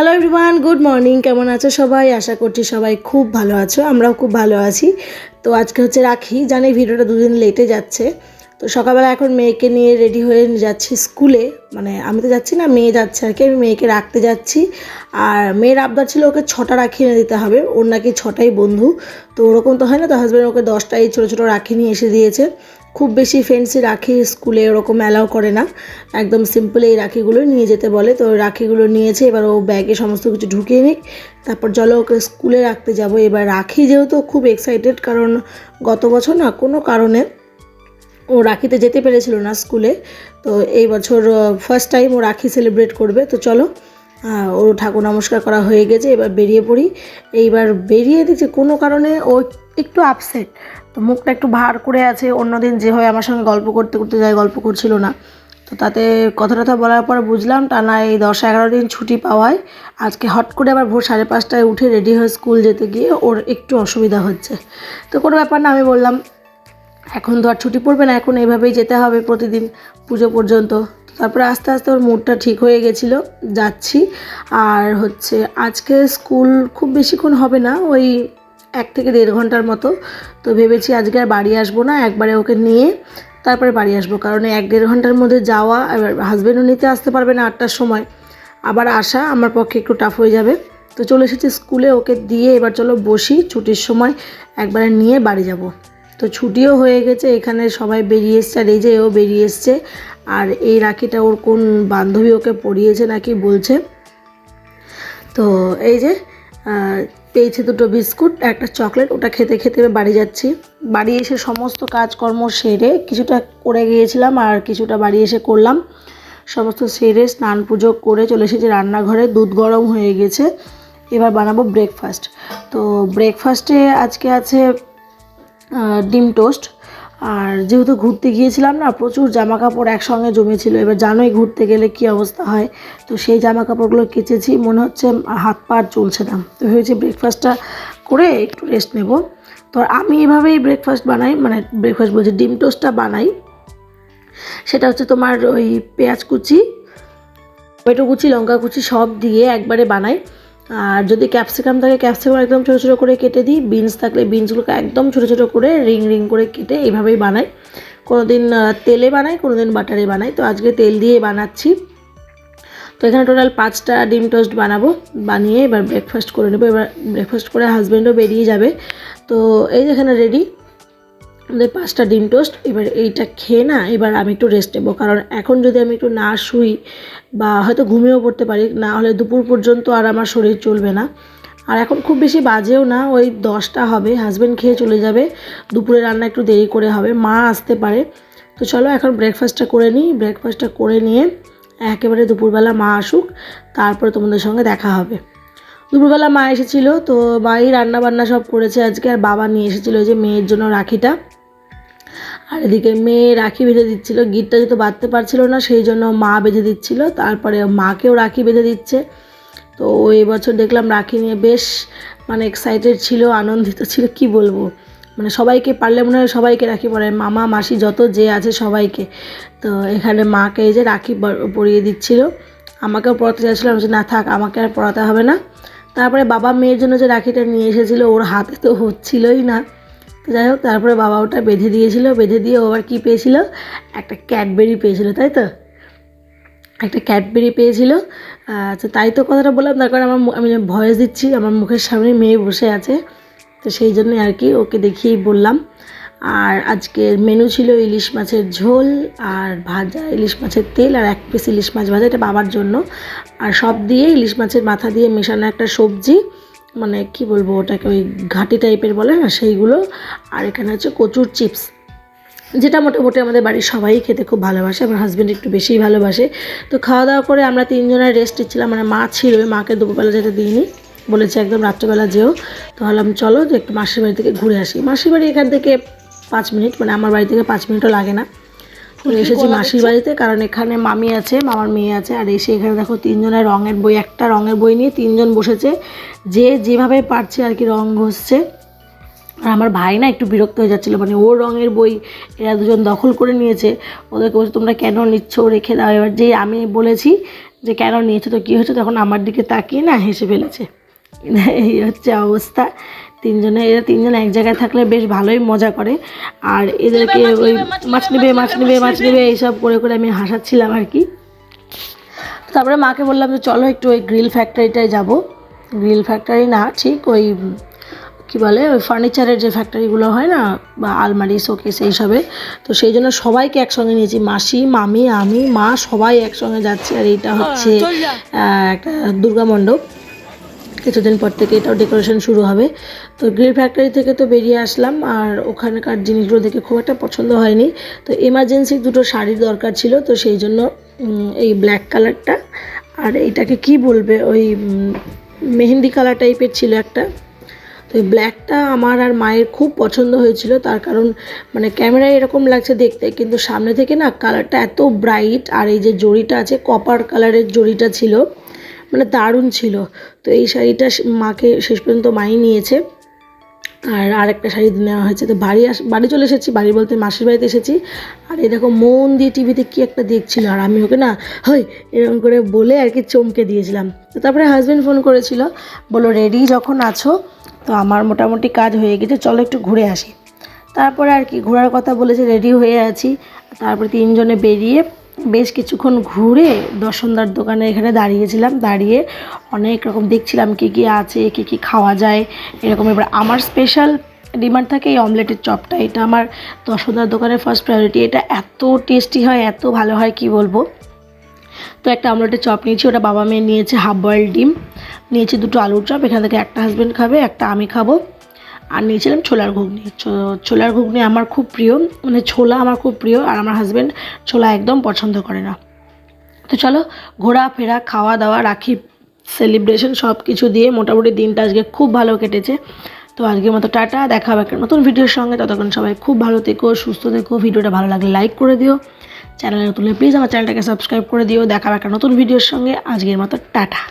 Hello everyone good morning কেমন আছো সবাই? আশা করছি সবাই খুব ভালো আছো। আমরাও খুব ভালো আছি। তো আজকে হচ্ছে রাখি। জানি ভিডিওটা দুদিন লেটে যাচ্ছে। তো সকালবেলা এখন মেয়েকে নিয়ে রেডি হয়ে যাচ্ছি স্কুলে মানে আমি তো যাচ্ছি না, মেয়ে যাচ্ছে আর কি। আমি মেয়েকে রাখতে যাচ্ছি। আর মেয়ের আবদার ছিল ওকে ছটা রাখি এনে দিতে হবে। ওর নাকি ছটাই বন্ধু। তো ওরকম তো হয় না, তো হাজব্যান্ড ওকে দশটাই ছোটো ছোটো রাখি নিয়ে এসে দিয়েছে। খুব বেশি ফেন্সি রাখি স্কুলে ওরকম অ্যালাউ করে না। একদম সিম্পল এই রাখিগুলো নিয়ে যেতে বলে। তো রাখিগুলো নিয়েছে, এবার ও ব্যাগে সমস্ত কিছু ঢুকিয়ে নিক। তারপর চলো ওকে স্কুলে রাখতে যাব। এবার রাখি যেহেতু খুব এক্সাইটেড কারণ গত বছর না কোনো কারণে ও রাখিতে যেতে পেরেছিল না স্কুলে। তো এই বছর ফার্স্ট টাইম ও রাখি সেলিব্রেট করবে। তো চলো ওর ঠাকুর নমস্কার করা হয়ে গেছে। এবার বেরিয়ে পড়ি। এইবার বেরিয়ে দেখছি কোনো কারণে ও একটু আপসেট তো মুখটা একটু ভার করে আছে। অন্যদিন যেভাবে আমার সঙ্গে গল্প করতে করতে যায়, গল্প করছিল না। তো তাতে কথা টথা বলার পর বুঝলাম, টানা এই দশ এগারো দিন ছুটি পাওয়ায় আজকে হট করে আবার ভোর সাড়ে পাঁচটায় উঠে রেডি হয়ে স্কুল যেতে গিয়ে ওর একটু অসুবিধা হচ্ছে। তো কোনো ব্যাপার না, আমি বললাম, এখন তো আর ছুটি পড়বে না, এখন এইভাবেই যেতে হবে প্রতিদিন পুজো পর্যন্ত। তারপরে আস্তে আস্তে ওর মুডটা ঠিক হয়ে গেছিল, যাচ্ছি। আর হচ্ছে আজকে স্কুল খুব বেশিক্ষণ হবে না, ওই এক থেকে দেড় ঘণ্টার মতো। তো ভেবেছি আজকে আর বাড়ি আসব না, একবারে ওকে নিয়ে তারপরে বাড়ি আসব। কারণ এক দেড় ঘণ্টার মধ্যে যাওয়া, এবার হাজব্যান্ডও নিতে আসতে পারবে না আটটার সময়। আবার আসা আমার পক্ষে একটু টাফ হয়ে যাবে। তো চলে এসেছি স্কুলে, ওকে দিয়ে এবার চলো বসি, ছুটির সময় একবারে নিয়ে বাড়ি যাব। তো ছুটিও হয়ে গেছে, এখানে সবাই বেরিয়ে এসছে, আর এই যে ও বেরিয়ে এসছে। আর এই রাখিটা ওর কোন বান্ধবী ওকে পরিয়েছে নাকি বলছে। তো এই যে পেয়েছে দুটো বিস্কুট, একটা চকলেট, ওটা খেতে খেতে বাড়ি যাচ্ছি। বাড়ি এসে সমস্ত কাজকর্ম সেরে কিছুটা করে গিয়েছিলাম আর কিছুটা বাড়ি এসে করলাম। সমস্ত সেরে স্নান পুজো করে চলে এসেছি রান্নাঘরে, দুধ গরম হয়ে গেছে। এবার বানাবো ব্রেকফাস্ট তো ব্রেকফাস্টে আজকে আছে ডিম টোস্ট আর যেহেতু ঘুরতে গিয়েছিলাম না, প্রচুর জামা কাপড় একসঙ্গে জমেছিল। এবার জানোই ঘুরতে গেলে কি অবস্থা হয়। তো সেই জামা কাপড়গুলো কেচেছি, মনে হচ্ছে হাত পা চলছে না। তো ভেবেছি ব্রেকফাস্টটা করে একটু রেস্ট নেব। তো আমি এভাবেই ব্রেকফাস্ট বানাই মানে ব্রেকফাস্ট বলছি, ডিম টোস্টটা বানাই। সেটা হচ্ছে তোমার ওই পেঁয়াজ কুচি, টমেটো কুচি, লঙ্কা কুচি সব দিয়ে একবারে বানাই। আর যদি ক্যাপসিকাম থাকে ক্যাপসিকাম একদম ছোটো ছোটো করে কেটে দিই। বিনস থাকলে বিনসগুলোকে একদম ছোটো ছোটো করে রিং রিং করে কেটে এইভাবেই বানাই। কোনো দিন তেলে বানাই কোনো দিন বাটারে বানাই। তো আজকে তেল দিয়ে বানাচ্ছি। তো এখানে টোটাল পাঁচটা ডিম টোস্ট বানাবো। বানিয়ে এবার ব্রেকফাস্ট করে নেব। এবার ব্রেকফাস্ট করে হাজব্যান্ডও বেরিয়ে যাবে। তো এই যেখানে রেডি আমাদের পাঁচটা ডিম টোস্ট, এবার এইটা খেয়ে না এবার আমি একটু রেস্ট নেব। কারণ এখন যদি আমি একটু না শুই বা হয়তো ঘুমিয়েও পড়তে পারি, না হলে দুপুর পর্যন্ত আর আমার শরীর চলবে না। আর এখন খুব বেশি বাজেও না, ওই দশটা হবে হাজব্যান্ড খেয়ে চলে যাবে, দুপুরে রান্না একটু দেরি করে হবে, মা আসতে পারে। তো চলো এখন ব্রেকফাস্টটা করে নিই ব্রেকফাস্টটা করে নিয়ে একেবারে দুপুরবেলা মা আসুক, তারপরে তোমাদের সঙ্গে দেখা হবে। দুপুরবেলা মা এসেছিল, তো মাই রান্না বান্না সব করেছে আজকে, আর বাবা নিয়ে এসেছিল যে মেয়ের জন্য রাখিটা। আর এদিকে মেয়ে রাখি বেঁধে দিচ্ছিল, গিটটা যেহেতু বাঁধতে পারছিল না, সেই জন্য মা বেঁধে দিচ্ছিল, তারপরে মাকেও রাখি বেঁধে দিচ্ছে। তো এবছর দেখলাম রাখি নিয়ে বেশ মানে এক্সাইটেড ছিল, আনন্দিত ছিল, কি বলব? মানে সবাইকে পারলে মনে হয় সবাইকে রাখি পরায়, মামা, মাসি যত যে আছে সবাইকে। তো এখানে মাকে এই যে রাখি পরিয়ে দিচ্ছিল। আমাকেও পড়াতে চাইছিলাম যে না থাক, আমাকে আর পড়াতে হবে না। তারপরে বাবা মেয়ের জন্য যে রাখিটা নিয়ে এসেছিল, ওর হাতে তো হচ্ছিলই না। তো যাই হোক, তারপরে বাবা ওটা বেঁধে দিয়েছিল, বেঁধে দিয়ে ও আবার কী পেয়েছিল? একটা ক্যাডবেরি পেয়েছিল, তাই তো? একটা ক্যাডবেরি পেয়েছিল। আচ্ছা তাই তো কথাটা বললাম, তার কারণ আমার আমি ভয়েস দিচ্ছি, আমার মুখের সামনে মেয়ে বসে আছে। তো সেই জন্যই আর কি ওকে দেখিয়েই বললাম। আর আজকের মেনু ছিল ইলিশ মাছের ঝোল, আর ভাজা ইলিশ মাছের তেল, আর এক পিস ইলিশ মাছ ভাজা, এটা বাবার জন্য। আর সব দিয়ে ইলিশ মাছের মাথা দিয়ে মেশানো একটা সবজি। মানে কি বলব, ওটাকে ওই ঘাটি টাইপের বলে না, সেইগুলো। আর এখানে হচ্ছে কচুর চিপস যেটা মোটামুটি আমাদের বাড়ির সবাই খেতে খুব ভালোবাসে, আমার হাজব্যান্ড একটু বেশিই ভালোবাসে। তো খাওয়া দাওয়া করে আমরা তিনজনের রেস্ট নিচ্ছিলাম মানে মা ছিল মাকে দুপুরবেলা যেতে দিইনি, বলেছে একদম রাত্রেবেলা যেও। তো ভাবলাম, চলো যে একটু মাসির বাড়ি থেকে ঘুরে আসি। মাসির বাড়ি এখান থেকে পাঁচ মিনিট মানে আমার বাড়ি থেকে পাঁচ মিনিটও লাগে না। এসেছি মাসির বাড়িতে কারণ এখানে মামি আছে মামার মেয়ে আছে আর এসে এখানে দেখো তিনজনের রঙের বই একটা রঙের বই নিয়ে তিনজন বসেছে যে যেভাবে পারছে আর কি রঙ ঘষছে। আর আমার ভাই না একটু বিরক্ত হয়ে যাচ্ছিল মানে ওর রঙের বই এরা দুজন দখল করে নিয়েছে ওদেরকে বলছে তোমরা কেন নিচ্ছ রেখে দাও এবার যে আমি বলেছি যে কেন নিয়েছো? তো কী হয়েছে? তখন আমার দিকে তাকিয়ে না হেসে ফেলেছে। এই হচ্ছে অবস্থা। তিনজনে এরা তিনজন এক জায়গায় থাকলে বেশ ভালোই মজা করে। আর এদেরকে ওই মাছ নেবে মাছ নেবে মাছ নেবে এইসব করে করে আমি হাসাচ্ছিলাম আর কি। তারপরে মাকে বললাম যে চলো একটু ওই গ্রিল ফ্যাক্টরিটায় যাব। গ্রিল ফ্যাক্টরি না ঠিক ওই কি বলে ওই ফার্নিচারের যে ফ্যাক্টরিগুলো হয় না বা আলমারি শোকেস এইসবে। তো সেই জন্য সবাইকে একসঙ্গে নিয়েছি মাসি মামি আমি মা সবাই একসঙ্গে যাচ্ছি। আর এইটা হচ্ছে একটা দুর্গা মণ্ডপ। কিছুদিন পর থেকে এটাও ডেকোরেশন শুরু হবে। তো গ্রিল ফ্যাক্টরি থেকে তো বেরিয়ে আসলাম, আর ওখানকার জিনিসগুলো দেখে খুব একটা পছন্দ হয়নি। তো এমার্জেন্সি দুটো শাড়ির দরকার ছিল, তো সেই জন্য এই ব্ল্যাক কালারটা আর এটাকে কি বলবে, ওই মেহেন্দি কালার টাইপের ছিল একটা। তো এই ব্ল্যাকটা আমার আর মায়ের খুব পছন্দ হয়েছিল, তার কারণ মানে ক্যামেরায় এরকম লাগছে দেখতে, কিন্তু সামনে থেকে না কালারটা এত ব্রাইট আর এই যে জড়িটা আছে কপার কালারের জড়িটা ছিল মানে দারুণ ছিল। তো এই শাড়িটা মাকে শেষ পর্যন্ত মাই নিয়েছে। আর আরেকটা শাড়ি নেওয়া হয়েছে। তো বাড়ি আস, বাড়ি চলে এসেছি, বাড়ি বলতে মাসির বাড়িতে এসেছি। আর এরকম মন দিয়ে টিভিতে কি একটা দেখছিল আর আমি ওকে না, হই এরকম করে বলে আর কি চমকে দিয়েছিলাম। তো তারপরে হাজব্যান্ড ফোন করেছিল বলো রেডি যখন আছো, তো আমার মোটামুটি কাজ হয়ে গেছে, চলো একটু ঘুরে আসি। তারপরে আর কি, ঘোরার কথা বলেছে রেডি হয়ে আছি। তারপরে তিনজনে বেরিয়ে বেশ কিছুক্ষণ ঘুরে দর্শনদার দোকানে এখানে দাঁড়িয়েছিলাম। দাঁড়িয়ে অনেক রকম দেখছিলাম কী কী আছে, কী কী খাওয়া যায়, এরকম। এবার আমার স্পেশাল ডিমান্ড থাকে এই অমলেটের চপটা। এটা আমার দর্শনদার দোকানের ফার্স্ট প্রায়োরিটি এটা এত টেস্টি হয়, এত ভালো হয়, কি বলব? তো একটা আমলেটের চপ নিয়েছি, ওটা বাবা মেয়ে নিয়েছে হাফ বয়েল ডিম। নিয়েছি দুটো আলুর চপ, এখান থেকে একটা হাজব্যান্ড খাবে, একটা আমি খাব। আর নিয়েছিলাম ছোলার ঘুগনি। ছোলার ঘুগনি আমার খুব প্রিয় মানে ছোলা আমার খুব প্রিয় আর আমার হাজব্যান্ড ছোলা একদম পছন্দ করে না। তো চলো ঘোরাফেরা খাওয়া দাওয়া রাখি সেলিব্রেশন সব কিছু দিয়ে মোটামুটি দিনটা আজকে খুব ভালো কেটেছে। তো আজকের মতো টাটা, দেখা হবে একটা নতুন ভিডিওর সঙ্গে। ততক্ষণ সবাই খুব ভালো থেকো, সুস্থ থেকো, ভিডিওটা ভালো লাগলে লাইক করে দিও। চ্যানেলে তুলে প্লিজ আমার চ্যানেলটাকে সাবস্ক্রাইব করে দিও। দেখা হবে একটা নতুন ভিডিওর সঙ্গে। আজকের মতো টাটা।